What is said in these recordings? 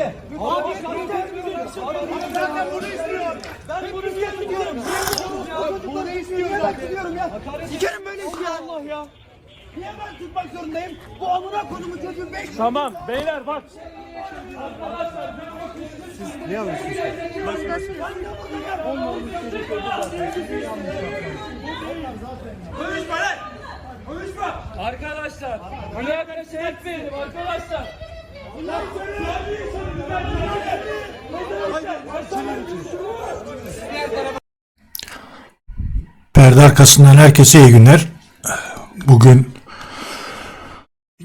Abi, abi, ben bunu istiyorum. Ben bunu istiyorum. Bunu istiyorum ya. Sikerim böyle işi ya. Allah ya. Niye ben tutmak zorundayım? Bu amına konumu çocuğun beş Tamam beyler bak. Konuşma lan. Konuşma. Arkadaşlar. Buraya göre şey etmeyelim arkadaşlar. Perde arkasından herkese iyi günler. Bugün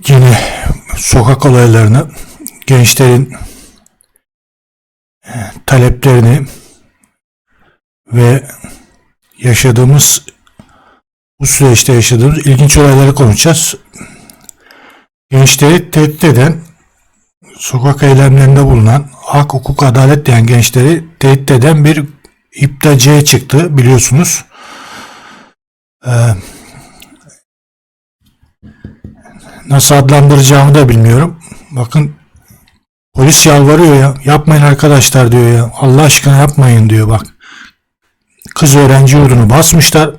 yine sokak olaylarını, gençlerin e, taleplerini ve yaşadığımız bu süreçte yaşadığımız ilginç olayları konuşacağız. Gençleri tehdit eden, sokak eylemlerinde bulunan, hak, hukuk, adalet diyen gençleri tehdit eden bir iptacıya çıktı biliyorsunuz. Ee, nasıl adlandıracağımı da bilmiyorum. Bakın polis yalvarıyor ya. Yapmayın arkadaşlar diyor ya. Allah aşkına yapmayın diyor bak. Kız öğrenci yurdunu basmışlar.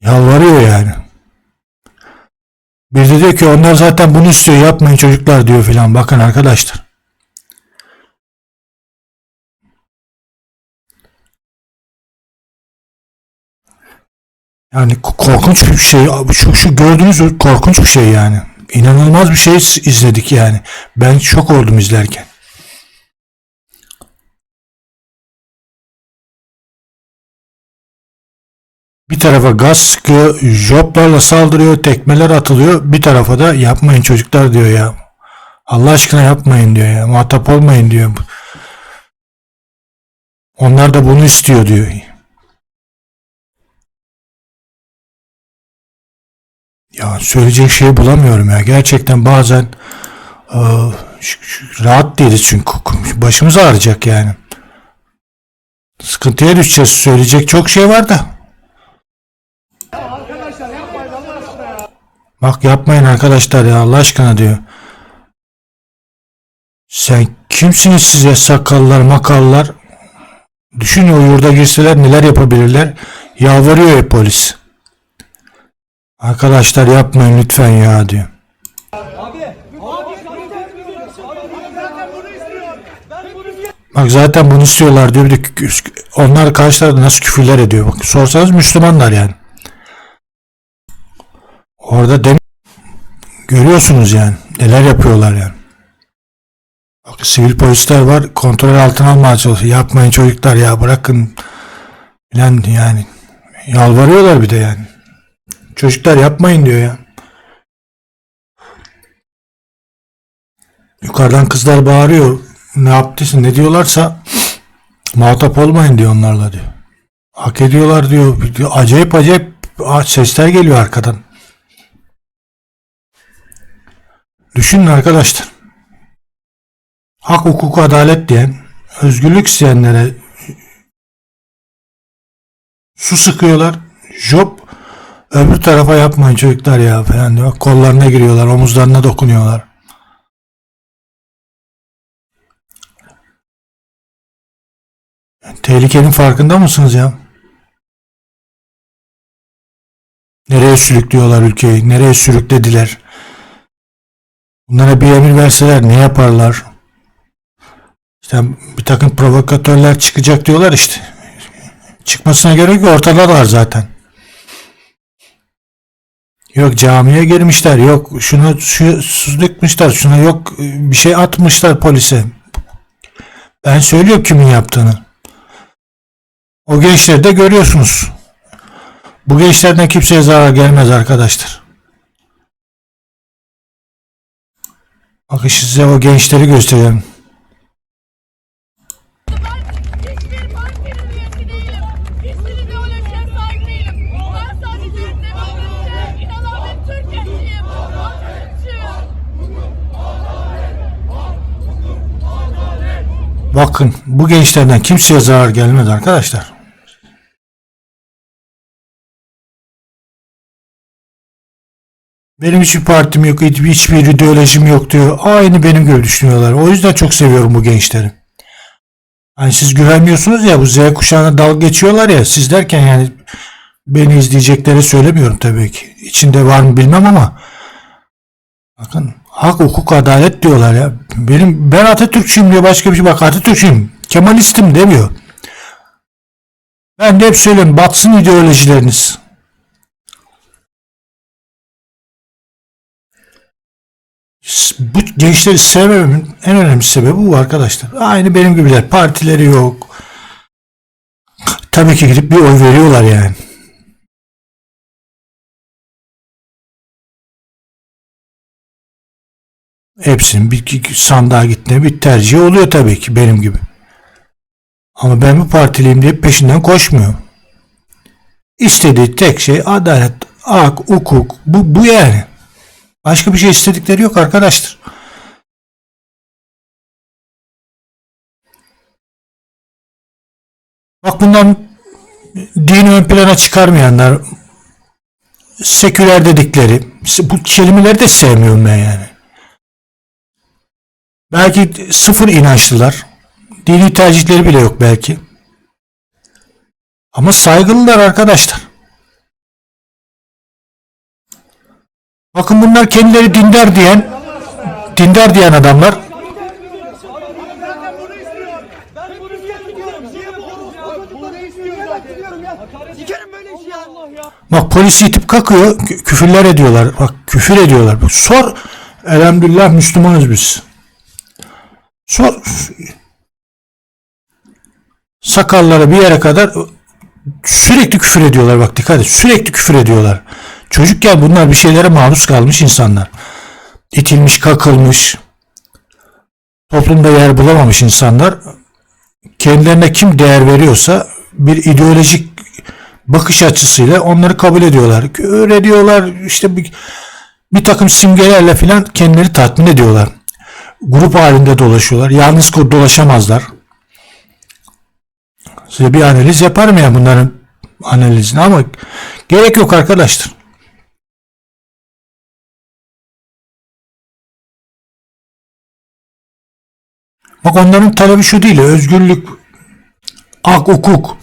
Yalvarıyor yani. Bir de diyor ki onlar zaten bunu istiyor yapmayın çocuklar diyor filan. Bakın arkadaşlar. Yani korkunç bir şey. Şu, şu gördüğünüz korkunç bir şey yani. İnanılmaz bir şey iz- izledik yani. Ben şok oldum izlerken. Bir tarafa gaz sıkıyor, joplarla saldırıyor, tekmeler atılıyor. Bir tarafa da yapmayın çocuklar diyor ya. Allah aşkına yapmayın diyor ya. Muhatap olmayın diyor. Onlar da bunu istiyor diyor. Ya söyleyecek şey bulamıyorum ya. Gerçekten bazen e, rahat değiliz çünkü başımız ağrıyacak yani. Sıkıntıya düşeceğiz. Söyleyecek çok şey var da. Bak yapmayın arkadaşlar ya Allah aşkına diyor. Sen kimsiniz siz ya sakallar makallar? Düşün o yurda girseler neler yapabilirler. Yalvarıyor ya polis. Arkadaşlar yapmayın lütfen ya diyor. Bak zaten bunu istiyorlar diyor. Bir de onlar karşılarında nasıl küfürler ediyor. Bak sorsanız Müslümanlar yani. Orada dem görüyorsunuz yani. Neler yapıyorlar yani. Bak sivil polisler var. Kontrol altına almaya çalışıyor. Yapmayın çocuklar ya bırakın. Falan yani. Yalvarıyorlar bir de yani. Çocuklar yapmayın diyor ya. Yukarıdan kızlar bağırıyor. Ne yaptıysa ne diyorlarsa muhatap olmayın diyor onlarla diyor. Hak ediyorlar diyor. Diyor, Acayip acayip sesler geliyor arkadan. Düşünün arkadaşlar. Hak, hukuk, adalet diyen, özgürlük isteyenlere su sıkıyorlar. Job öbür tarafa yapmayın çocuklar ya falan diyor. Kollarına giriyorlar, omuzlarına dokunuyorlar. Tehlikenin farkında mısınız ya? Nereye sürüklüyorlar ülkeyi? Nereye sürüklediler? Bunlara bir emir verseler ne yaparlar? İşte bir takım provokatörler çıkacak diyorlar işte. Çıkmasına gerek yok ortadalar zaten. Yok camiye girmişler, yok şuna şu, su dökmüşler, şuna yok bir şey atmışlar polise. Ben söylüyorum kimin yaptığını. O gençleri de görüyorsunuz. Bu gençlerden kimseye zarar gelmez arkadaşlar. Demokrasiye inanan bir Türkiye'ciyim. Atatürkçüyüm. Bakın bu gençlerden kimseye zarar gelmez arkadaşlar. Benim hiçbir partim yok, hiçbir, ideolojim yok diyor. Aynı benim gibi düşünüyorlar. O yüzden çok seviyorum bu gençleri. Hani siz güvenmiyorsunuz ya bu Z kuşağına dalga geçiyorlar ya siz derken yani beni izleyecekleri söylemiyorum tabii ki. İçinde var mı bilmem ama bakın hak, hukuk, adalet diyorlar ya. Benim ben Atatürkçüyüm diyor başka bir şey. Bak Atatürkçüyüm, Kemalistim demiyor. Ben de hep söylüyorum batsın ideolojileriniz. Bu gençleri sevmememin en önemli sebebi bu arkadaşlar. Aynı benim gibiler. Partileri yok. Tabii ki gidip bir oy veriyorlar yani. Hepsinin bir bir sandığa gittiğinde bir tercih oluyor tabii ki benim gibi. Ama ben bu partiliyim diye peşinden koşmuyor. İstediği tek şey adalet, hak, hukuk. Bu, bu yani. Başka bir şey istedikleri yok arkadaşlar. Bak bundan dini ön plana çıkarmayanlar seküler dedikleri bu kelimeleri de sevmiyorum ben yani. Belki sıfır inançlılar. Dini tercihleri bile yok belki. Ama saygılılar arkadaşlar. Bakın bunlar kendileri dindar diyen dindar diyen adamlar. Bak polis itip kakıyor, kü- küfürler ediyorlar. Bak küfür ediyorlar. Sor, elhamdülillah Müslümanız biz. Sor, sakallara bir yere kadar sürekli küfür ediyorlar. Bak dikkat et, sürekli küfür ediyorlar. Çocukken bunlar bir şeylere maruz kalmış insanlar. İtilmiş, kakılmış, toplumda yer bulamamış insanlar. Kendilerine kim değer veriyorsa bir ideolojik bakış açısıyla onları kabul ediyorlar. Öğreniyorlar işte bir, bir takım simgelerle filan kendileri tatmin ediyorlar. Grup halinde dolaşıyorlar. Yalnız dolaşamazlar. Size bir analiz yaparım ya bunların analizini ama gerek yok arkadaşlar. Bak onların talebi şu değil. Özgürlük, hak, hukuk,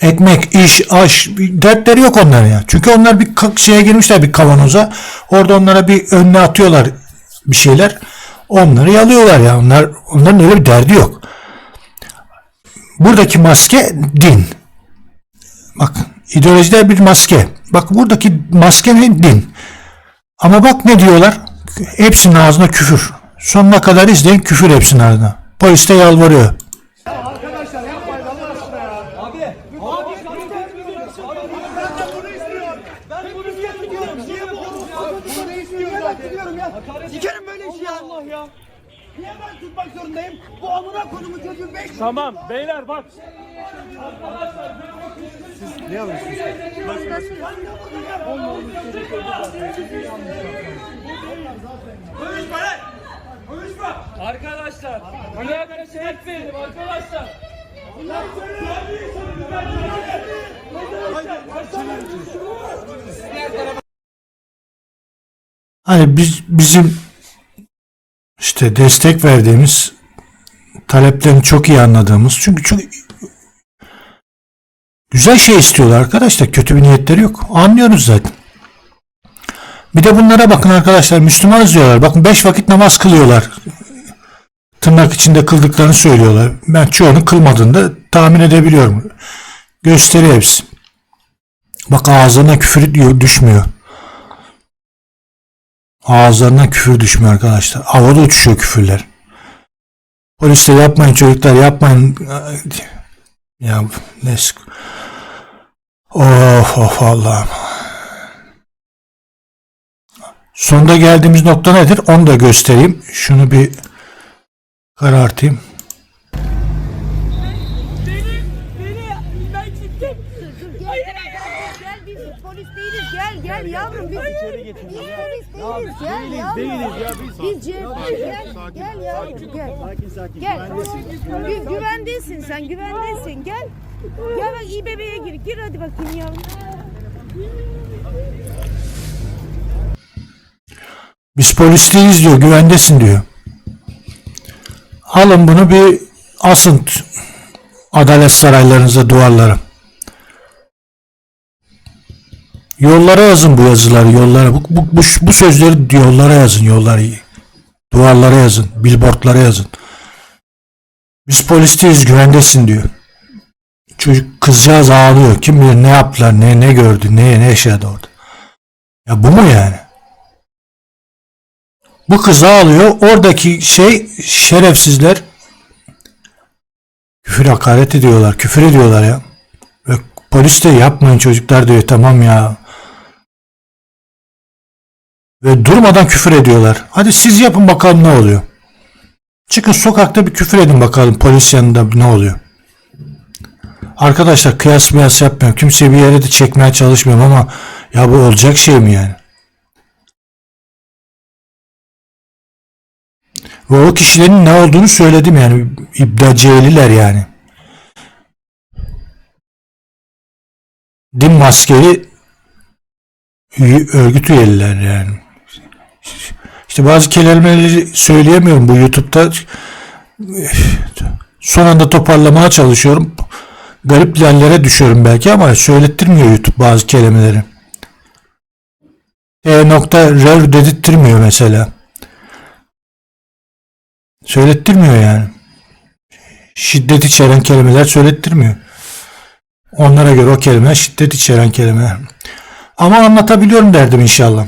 ekmek, iş, aş dertleri yok onların ya. Çünkü onlar bir şeye girmişler bir kavanoza. Orada onlara bir önüne atıyorlar bir şeyler. Onları yalıyorlar ya. Onlar onların öyle bir derdi yok. Buradaki maske din. Bak ideolojiler bir maske. Bak buradaki maske ne? Din. Ama bak ne diyorlar? Hepsinin ağzına küfür. Sonuna kadar izleyin küfür hepsinin ağzına. Polis de yalvarıyor. Arkadaşlar yapmayın Allah aşkına ya. Abi. Abi zaten bunu istiyorum. Ben bunu istiyorum. Niye bu çocuk bunu istiyor zaten diyorum ya. Sikerim böyle işi ya. Allah ya. Niye ben tutmak zorundayım? Bu amına konumu çocuğun beş Tamam beyler bak. Arkadaşlar buraya göre şey etmeyelim arkadaşlar. Hani biz bizim işte destek verdiğimiz taleplerini çok iyi anladığımız çünkü çok güzel şey istiyorlar arkadaşlar. Kötü bir niyetleri yok. Anlıyoruz zaten. Bir de bunlara bakın arkadaşlar Müslümanız diyorlar. Bakın beş vakit namaz kılıyorlar. Tırnak içinde kıldıklarını söylüyorlar. Ben çoğunu kılmadığını da tahmin edebiliyorum. Gösteriyor hepsi. Bak ağzına küfür diyor, düşmüyor. Ağızlarından küfür düşmüyor arkadaşlar. Havada uçuşuyor küfürler. Polis de yapmayın çocuklar yapmayın. Ya ne. Of of Allah'ım. Sonunda geldiğimiz nokta nedir? Onu da göstereyim. Şunu bir karartayım. Gel biz polis değiliz. Gel gel yavrum biz. Biz polis değiliz. Gel yavrum. Değiliz ya biz. Biz gel. Gel yavrum gel. Sakin sakin. Gel. Gü- güvendesin sen güvendesin. Gel. Gel bak İBB'ye gir. Gir hadi bakayım yavrum. Biz polis değiliz diyor, güvendesin diyor. Alın bunu bir asın adalet saraylarınıza duvarlara. Yollara yazın bu yazıları, yollara. Bu, bu, bu, bu sözleri yollara yazın, yollara. Duvarlara yazın, billboardlara yazın. Biz polis değiliz, güvendesin diyor. Çocuk kızcağız ağlıyor. Kim bilir ne yaptılar, ne ne gördü, ne ne yaşadı orada. Ya bu mu yani? Bu kız ağlıyor. Oradaki şey şerefsizler küfür hakaret ediyorlar. Küfür ediyorlar ya. Ve polis de yapmayın çocuklar diyor. Tamam ya. Ve durmadan küfür ediyorlar. Hadi siz yapın bakalım ne oluyor. Çıkın sokakta bir küfür edin bakalım polis yanında ne oluyor. Arkadaşlar kıyas mıyas yapmıyorum. Kimseyi bir yere de çekmeye çalışmıyorum ama ya bu olacak şey mi yani? Ve o kişilerin ne olduğunu söyledim yani. İbdaciyeliler yani. Din maskeli örgüt üyeliler yani. İşte bazı kelimeleri söyleyemiyorum bu YouTube'da. Son anda toparlamaya çalışıyorum. Garip yerlere düşüyorum belki ama söylettirmiyor YouTube bazı kelimeleri. E nokta rev dedirttirmiyor mesela. Söylettirmiyor yani. Şiddet içeren kelimeler söylettirmiyor. Onlara göre o kelimeler şiddet içeren kelimeler. Ama anlatabiliyorum derdim inşallah.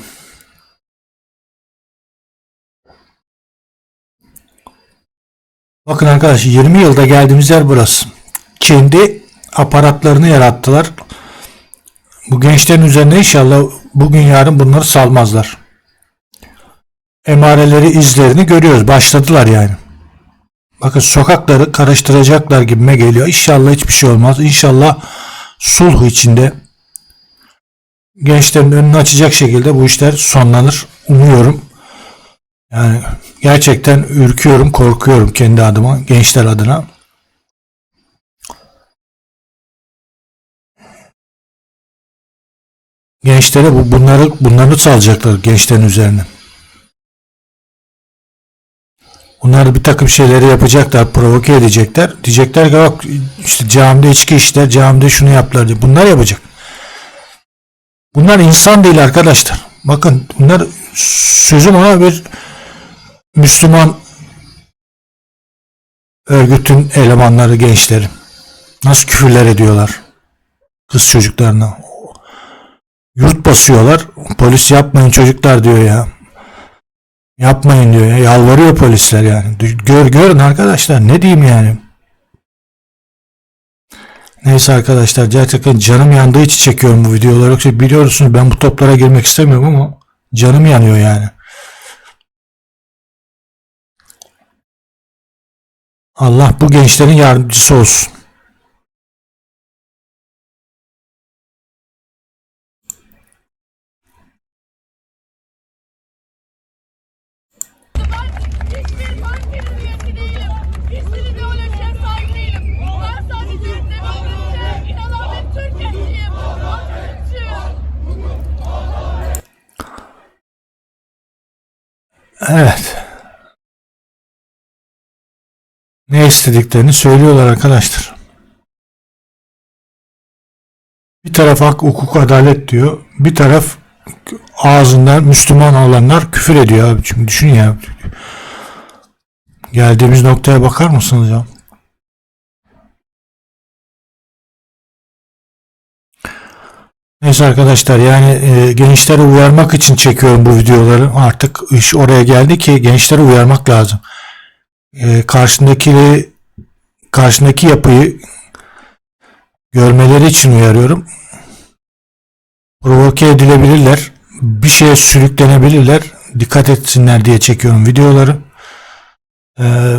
Bakın arkadaş 20 yılda geldiğimiz yer burası. Kendi aparatlarını yarattılar. Bu gençlerin üzerine inşallah bugün yarın bunları salmazlar. Emareleri izlerini görüyoruz. Başladılar yani. Bakın sokakları karıştıracaklar gibime geliyor. İnşallah hiçbir şey olmaz. İnşallah sulh içinde gençlerin önünü açacak şekilde bu işler sonlanır. Umuyorum. Yani gerçekten ürküyorum, korkuyorum kendi adıma, gençler adına. Gençlere bu bunları bunları salacaklar gençlerin üzerine. Bunlar bir takım şeyleri yapacaklar, provoke edecekler. Diyecekler ki bak işte camide içki içtiler, camide şunu yaptılar diye. Bunlar yapacak. Bunlar insan değil arkadaşlar. Bakın bunlar sözüm ona bir Müslüman örgütün elemanları, gençleri. Nasıl küfürler ediyorlar kız çocuklarına. Yurt basıyorlar. Polis yapmayın çocuklar diyor ya. Yapmayın diyor ya. Yalvarıyor polisler yani. Gör görün arkadaşlar ne diyeyim yani. Neyse arkadaşlar gerçekten canım yandığı için çekiyorum bu videoları. Yoksa biliyorsunuz ben bu toplara girmek istemiyorum ama canım yanıyor yani. Allah bu gençlerin yardımcısı olsun. Evet. Ne istediklerini söylüyorlar arkadaşlar. Bir taraf hak, hukuk, adalet diyor. Bir taraf ağzından Müslüman olanlar küfür ediyor abi. Şimdi düşün ya. Geldiğimiz noktaya bakar mısınız ya? Neyse arkadaşlar yani e, gençleri uyarmak için çekiyorum bu videoları. Artık iş oraya geldi ki gençleri uyarmak lazım. E, karşındaki karşındaki yapıyı görmeleri için uyarıyorum. Provoke edilebilirler. Bir şeye sürüklenebilirler. Dikkat etsinler diye çekiyorum videoları. Ee,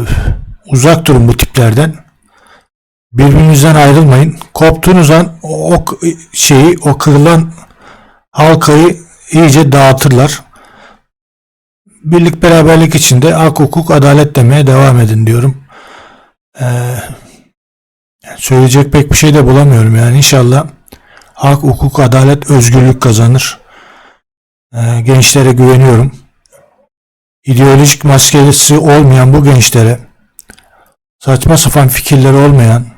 uzak durun bu tiplerden. Birbirinizden ayrılmayın. Koptuğunuz an o, o şeyi, o kırılan halkayı iyice dağıtırlar. Birlik beraberlik içinde hak, hukuk, adalet demeye devam edin diyorum. Ee, söyleyecek pek bir şey de bulamıyorum yani inşallah hak, hukuk, adalet, özgürlük kazanır. Ee, gençlere güveniyorum. ideolojik maskesi olmayan bu gençlere saçma sapan fikirleri olmayan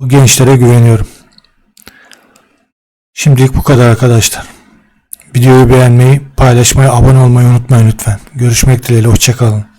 bu gençlere güveniyorum. Şimdilik bu kadar arkadaşlar. Videoyu beğenmeyi, paylaşmayı, abone olmayı unutmayın lütfen. Görüşmek dileğiyle. Hoşçakalın.